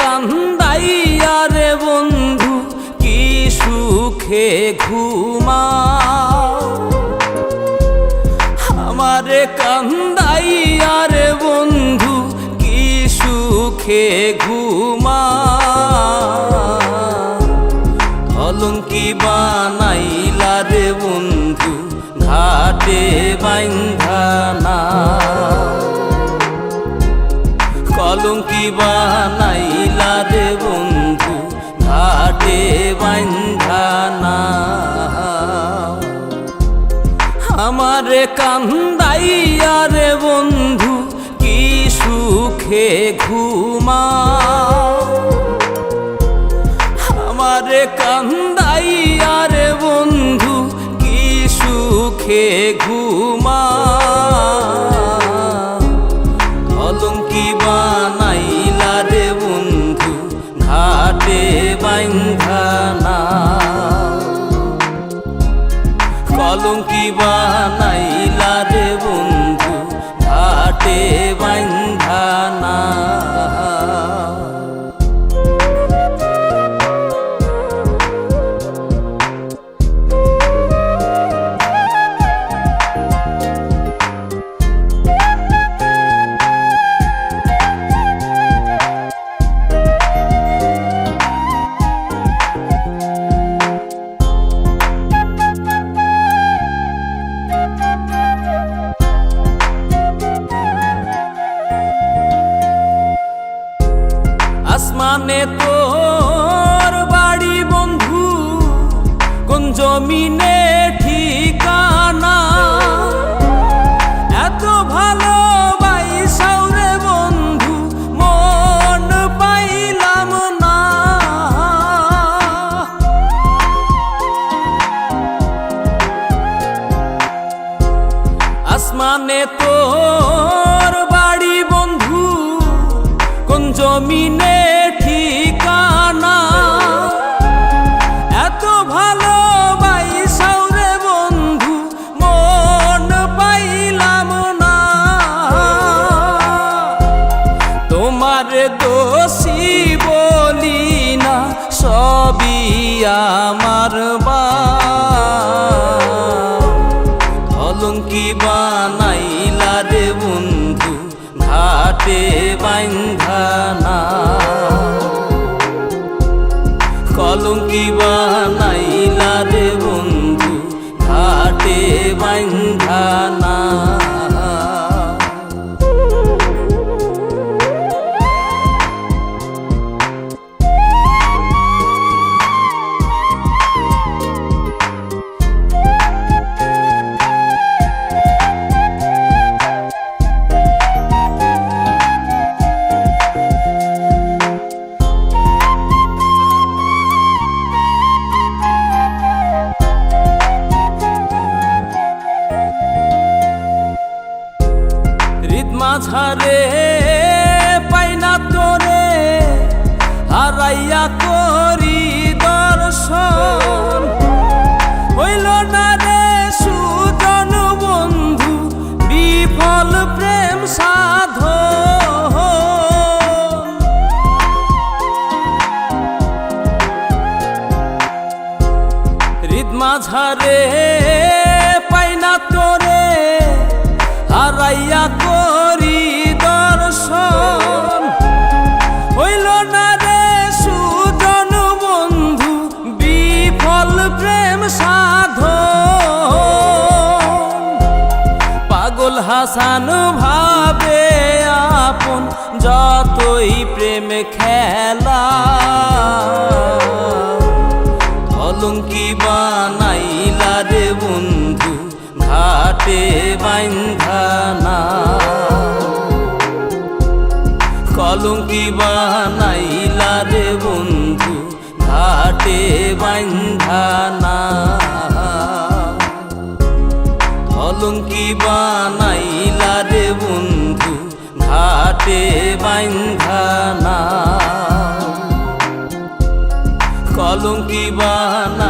কান্দাইয়া রে বন্ধু, কি সুখে ঘুমা আমার কান্দাইয়া রে বন্ধু, কি সুখে ঘুমা অলঙ্কি বানাইলা রে বন্ধু, ঘাটে বাইন্ধানা কলঙ্কি বা কান্দাইয়া রে বন্ধু, কি সুখে ঘুমা আমারে কান্দাইয়া রে বন্ধু, কি সুখে ঘুমা অলঙ্কি বানাইলা রে বন্ধু, ঘাটে বাইন্ধানা কলঙ্কি বানাইলা আসমানে তোর বাড়ি বন্ধু, কোন জমিনে ঠিকানা? এত ভালো বাইসাউরে বন্ধু, মন পাইলাম না। আসমানে তোর বাড়ি বন্ধু, কোন জমিনে দোষী বলি না, সবই আমার বা অলঙ্কি বানাইলা রে বন্ধু, ঘাটে বাইন্ধানা কলঙ্কি বানাইলা রে বন্ধু, ঘাটে বাইন্ধানা মাঝারে পাইনা তোরে, হারাইয়া করি দর্শন। হইল না রে সুজন বন্ধু, বিফল প্রেম সাধ মাঝারে পাইনা তোরে, হারাইয়া করি দর্শন। রে সুজন বন্ধু, বিফল প্রেম সাধ পাগল হাসান ভাবে আপন, যতই প্রেম খেলা। অলঙ্কি বানাইলা রে বন্ধু, ঘাটে বাইন্ধানা কলঙ্কি বানাইলা রে বন্ধু ঘাটে বাইন্ধানা অলঙ্কি বানাইলা রে বন্ধু ঘাটে বাইন্ধানা কলঙ্কি বানাইলা